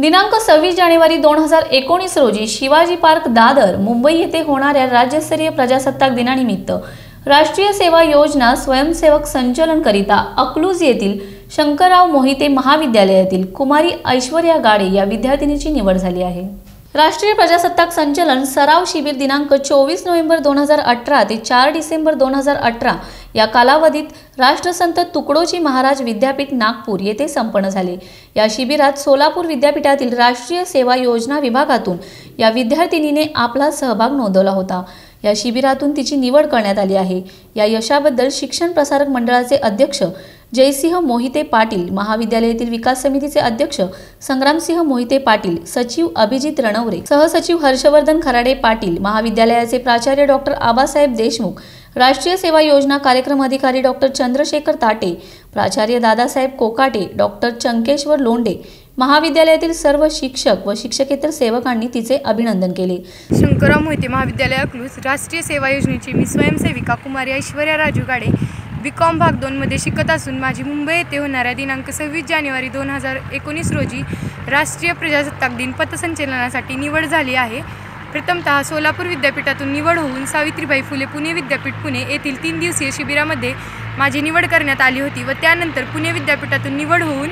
दिनांक सव्वीस जानेवारी दोन हजार एकोणीस रोजी शिवाजी पार्क दादर मुंबई येथे होणाऱ्या राज्यस्तरीय प्रजासत्ताक दिनानिमित्त राष्ट्रीय सेवा योजना स्वयंसेवक संचलन करिता अकलूज येथील शंकरराव मोहिते महाविद्यालयातील कुमारी ऐश्वर्या गाडे या विद्यार्थिनीची निवड झाली आहे. राष्ट्रीय प्रजासत्ताक संचलन सराव शिबिर दिनांक चोवीस नोव्हेंबर दोन हजार अठरा ते चार डिसेंबर दोन हजार अठरा या कालावधीत राष्ट्रसंत तुकडोजी महाराज विद्यापीठ नागपूर येथे संपन्न झाले. या शिबिरात सोलापूर विद्यापीठातील राष्ट्रीय सेवा योजना विभागातून या विद्यार्थिनीने आपला सहभाग नोंदवला होता. या शिबिरातून तिची निवड करण्यात आली आहे. या यशाबद्दल शिक्षण प्रसारक मंडळाचे अध्यक्ष जयसिंह मोहिते पाटील महाविद्यालयातील विकास समितीचे अध्यक्ष संग्रामसिंह मोहिते पाटील सचिव अभिजित रणवरे सहसचिव हर्षवर्धन खराडे पाटील महाविद्यालयाचे प्राचार्य डॉक्टर आबासाहेब देशमुख राष्ट्रीय सेवा योजना कार्यक्रम अधिकारी डॉक्टर चंद्रशेखर ताटे प्राचार्य दादासाहेब कोकाटे डॉक्टर चंकेश्वर लोंडे महाविद्यालयातील सर्व शिक्षक व शिक्षकेतर सेवकांनी तिचे अभिनंदन केले. शंकरराव मोहिते महाविद्यालय अकलूज राष्ट्रीय सेवा योजनेची मी स्वयंसेविका कुमारी ऐश्वर्या राजू गाडे. बी कॉम भाग दोनमध्ये शिकत असून माझी मुंबई येथे होणाऱ्या दिनांक सव्वीस जानेवारी दोन हजार एकोणीस रोजी राष्ट्रीय प्रजासत्ताक दिन पथसंचलनासाठी निवड झाली आहे. प्रथमतः सोलापूर विद्यापीठातून निवड होऊन सावित्रीबाई फुले पुणे विद्यापीठ पुणे येथील तीन दिवसीय शिबिरामध्ये माझी निवड करण्यात आली होती व त्यानंतर पुणे विद्यापीठातून निवड होऊन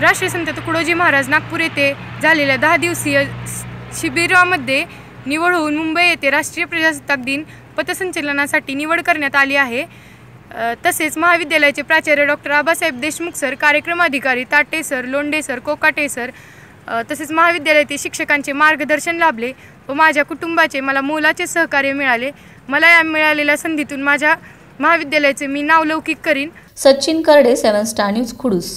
राष्ट्रसंत तुकडोजी महाराज नागपूर येथे झालेल्या दहा दिवसीय शिबिरामध्ये निवड होऊन मुंबई येथे राष्ट्रीय प्रजासत्ताक दिन पथसंचलनासाठी निवड करण्यात आली आहे. तसेच महाविद्यालयाचे प्राचार्य डॉक्टर आबासाहेब देशमुख सर कार्यक्रम अधिकारी Tate sir Londe sir Kokate sir तसेच महाविद्यालयातील शिक्षकांचे मार्गदर्शन लाभले व माझ्या कुटुंबाचे मला मोलाचे सहकार्य मिळाले. मला या मिळालेल्या संधीतून माझ्या महाविद्यालयाचे मी नावलौकिक करीन. Sachin Karade seven star news Khudus.